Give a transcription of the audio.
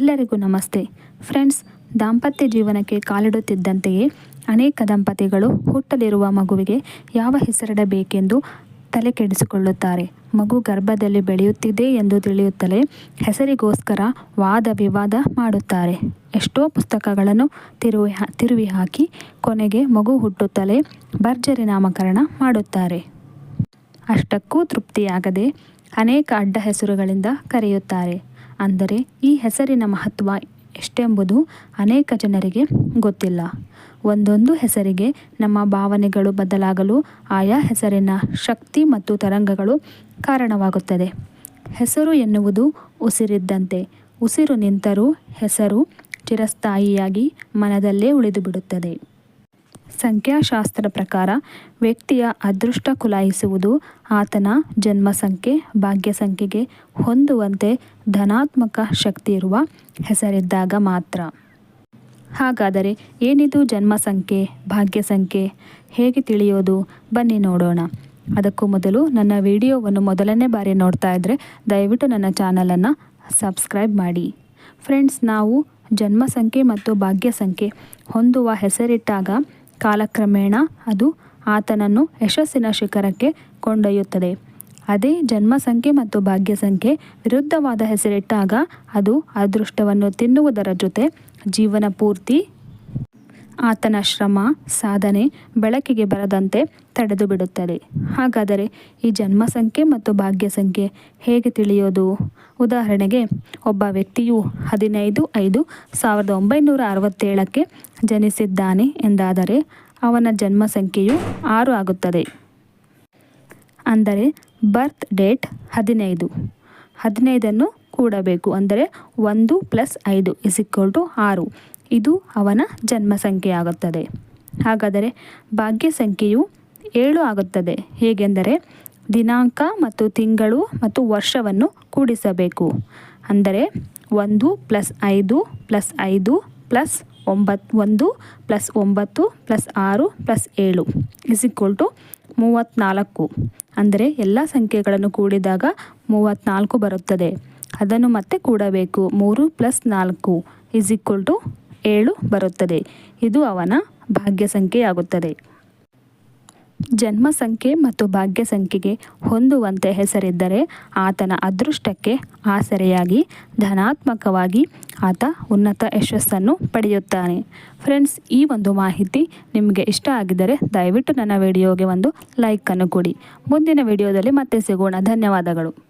ಎಲ್ಲರಿಗೂ ನಮಸ್ತೆ. ಫ್ರೆಂಡ್ಸ್, ದಾಂಪತ್ಯ ಜೀವನಕ್ಕೆ ಕಾಲಿಡುತ್ತಿದ್ದಂತೆಯೇ ಅನೇಕ ದಂಪತಿಗಳು ಹುಟ್ಟಲಿರುವ ಮಗುವಿಗೆ ಯಾವ ಹೆಸರಿಡಬೇಕೆಂದು ತಲೆ ಕೆಡಿಸಿಕೊಳ್ಳುತ್ತಾರೆ. ಮಗು ಗರ್ಭದಲ್ಲಿ ಬೆಳೆಯುತ್ತಿದೆ ಎಂದು ತಿಳಿಯುತ್ತಲೇ ಹೆಸರಿಗೋಸ್ಕರ ವಾದ ವಿವಾದ ಮಾಡುತ್ತಾರೆ. ಎಷ್ಟೋ ಪುಸ್ತಕಗಳನ್ನು ತಿರುವಿ ತಿರುವಿ ಹಾಕಿ ಕೊನೆಗೆ ಮಗು ಹುಟ್ಟುತ್ತಲೇ ಭರ್ಜರಿ ನಾಮಕರಣ ಮಾಡುತ್ತಾರೆ. ಅಷ್ಟಕ್ಕೂ ತೃಪ್ತಿಯಾಗದೆ ಅನೇಕ ಅಡ್ಡ ಹೆಸರುಗಳಿಂದ ಕರೆಯುತ್ತಾರೆ. ಅಂದರೆ ಈ ಹೆಸರಿನ ಮಹತ್ವ ಎಷ್ಟೆಂಬುದು ಅನೇಕ ಜನರಿಗೆ ಗೊತ್ತಿಲ್ಲ. ಒಂದೊಂದು ಹೆಸರಿಗೆ ನಮ್ಮ ಭಾವನೆಗಳು ಬದಲಾಗಲು ಆಯಾ ಹೆಸರಿನ ಶಕ್ತಿ ಮತ್ತು ತರಂಗಗಳು ಕಾರಣವಾಗುತ್ತದೆ. ಹೆಸರು ಎನ್ನುವುದು ಉಸಿರಿದ್ದಂತೆ, ಉಸಿರು ನಿಂತರೂ ಹೆಸರು ಚಿರಸ್ಥಾಯಿಯಾಗಿ ಮನದಲ್ಲೇ ಉಳಿದು ಬಿಡುತ್ತದೆ ಸಂಖ್ಯಾಶಾಸ್ತ್ರ ಪ್ರಕಾರ ವ್ಯಕ್ತಿಯ ಅದೃಷ್ಟ ಕುಲಾಯಿಸುವುದು ಆತನ ಜನ್ಮ ಸಂಖ್ಯೆ ಭಾಗ್ಯ ಸಂಖ್ಯೆಗೆ ಹೊಂದುವಂತೆ ಧನಾತ್ಮಕ ಶಕ್ತಿ ಇರುವ ಹೆಸರಿದ್ದಾಗ ಮಾತ್ರ. ಹಾಗಾದರೆ ಏನಿದು ಜನ್ಮ ಸಂಖ್ಯೆ ಭಾಗ್ಯ ಸಂಖ್ಯೆ ಹೇಗೆ ತಿಳಿಯೋದು? ಬನ್ನಿ ನೋಡೋಣ. ಅದಕ್ಕೂ ಮೊದಲು ನನ್ನ ವಿಡಿಯೋವನ್ನು ಮೊದಲನೇ ಬಾರಿ ನೋಡ್ತಾ ಇದ್ದರೆ ದಯವಿಟ್ಟು ನನ್ನ ಚಾನಲನ್ನು ಸಬ್ಸ್ಕ್ರೈಬ್ ಮಾಡಿ. ಫ್ರೆಂಡ್ಸ್, ನಾವು ಜನ್ಮ ಸಂಖ್ಯೆ ಮತ್ತು ಭಾಗ್ಯ ಸಂಖ್ಯೆ ಹೊಂದುವ ಹೆಸರಿಟ್ಟಾಗ ಕಾಲಕ್ರಮೇಣ ಅದು ಆತನನ್ನು ಯಶಸ್ಸಿನ ಶಿಖರಕ್ಕೆ ಕೊಂಡೊಯ್ಯುತ್ತದೆ. ಅದೇ ಜನ್ಮ ಸಂಖ್ಯೆ ಮತ್ತು ಭಾಗ್ಯ ಸಂಖ್ಯೆ ವಿರುದ್ಧವಾದ ಹೆಸರಿಟ್ಟಾಗ ಅದು ಅದೃಷ್ಟವನ್ನು ತಿನ್ನುವುದರ ಜೊತೆ ಜೀವನ ಪೂರ್ತಿ ಆತನ ಶ್ರಮ, ಸಾಧನೆ ಬೆಳಕಿಗೆ ಬರದಂತೆ ತಡೆದು ಬಿಡುತ್ತದೆ. ಹಾಗಾದರೆ ಈ ಜನ್ಮ ಸಂಖ್ಯೆ ಮತ್ತು ಭಾಗ್ಯ ಸಂಖ್ಯೆ ಹೇಗೆ ತಿಳಿಯೋದು? ಉದಾಹರಣೆಗೆ, ಒಬ್ಬ ವ್ಯಕ್ತಿಯು ಹದಿನೈದು ಐದು ಸಾವಿರದ ಒಂಬೈನೂರ ಅರವತ್ತೇಳಕ್ಕೆ ಜನಿಸಿದ್ದಾನೆ ಎಂದಾದರೆ ಅವನ ಜನ್ಮ ಸಂಖ್ಯೆಯು ಆರು ಆಗುತ್ತದೆ. ಅಂದರೆ ಬರ್ತ್ ಡೇಟ್ ಹದಿನೈದು. ಹದಿನೈದನ್ನು ಕೂಡಬೇಕು ಅಂದರೆ ಒಂದು ಪ್ಲಸ್ ಐದು ಇಸ್ ಈಕ್ವಲ್ ಟು ಆರು. ಇದು ಅವನ ಜನ್ಮ ಸಂಖ್ಯೆ ಆಗುತ್ತದೆ ಹಾಗಾದರೆ ಭಾಗ್ಯ ಸಂಖ್ಯೆಯು ಏಳು ಆಗುತ್ತದೆ. ಹೇಗೆಂದರೆ ದಿನಾಂಕ ಮತ್ತು ತಿಂಗಳು ಮತ್ತು ವರ್ಷವನ್ನು ಕೂಡಿಸಬೇಕು. ಅಂದರೆ ಒಂದು ಪ್ಲಸ್ ಐದು ಪ್ಲಸ್ ಐದು ಪ್ಲಸ್ ಒಂಬತ್ತು ಒಂದು ಪ್ಲಸ್ ಒಂಬತ್ತು ಪ್ಲಸ್ ಆರು ಪ್ಲಸ್ ಏಳು ಇಸ್ ಈಕ್ವಲ್ ಟು ಮೂವತ್ತ್ನಾಲ್ಕು ಅಂದರೆ ಎಲ್ಲ ಸಂಖ್ಯೆಗಳನ್ನು ಕೂಡಿದಾಗ ಮೂವತ್ತ್ನಾಲ್ಕು ಬರುತ್ತದೆ. ಅದನ್ನು ಮತ್ತೆ ಕೂಡಬೇಕು. ಮೂರು ಪ್ಲಸ್ ನಾಲ್ಕು ಇಸ್ ಈಕ್ವಲ್ ಟು ಏಳು ಬರುತ್ತದೆ. ಇದು ಅವನ ಭಾಗ್ಯ ಸಂಖ್ಯೆಯಾಗುತ್ತದೆ ಜನ್ಮ ಸಂಖ್ಯೆ ಮತ್ತು ಭಾಗ್ಯ ಸಂಖ್ಯೆಗೆ ಹೊಂದುವಂತೆ ಹೆಸರಿದ್ದರೆ ಆತನ ಅದೃಷ್ಟಕ್ಕೆ ಆಸರೆಯಾಗಿ, ಧನಾತ್ಮಕವಾಗಿ ಆತ ಉನ್ನತ ಯಶಸ್ಸನ್ನು ಪಡೆಯುತ್ತಾನೆ. ಫ್ರೆಂಡ್ಸ್, ಈ ಒಂದು ಮಾಹಿತಿ ನಿಮಗೆ ಇಷ್ಟ ಆಗಿದ್ದರೆ ದಯವಿಟ್ಟು ನನ್ನ ವಿಡಿಯೋಗೆ ಒಂದು ಲೈಕನ್ನು ಕೊಡಿ. ಮುಂದಿನ ವಿಡಿಯೋದಲ್ಲಿ ಮತ್ತೆ ಸಿಗೋಣ. ಧನ್ಯವಾದಗಳು.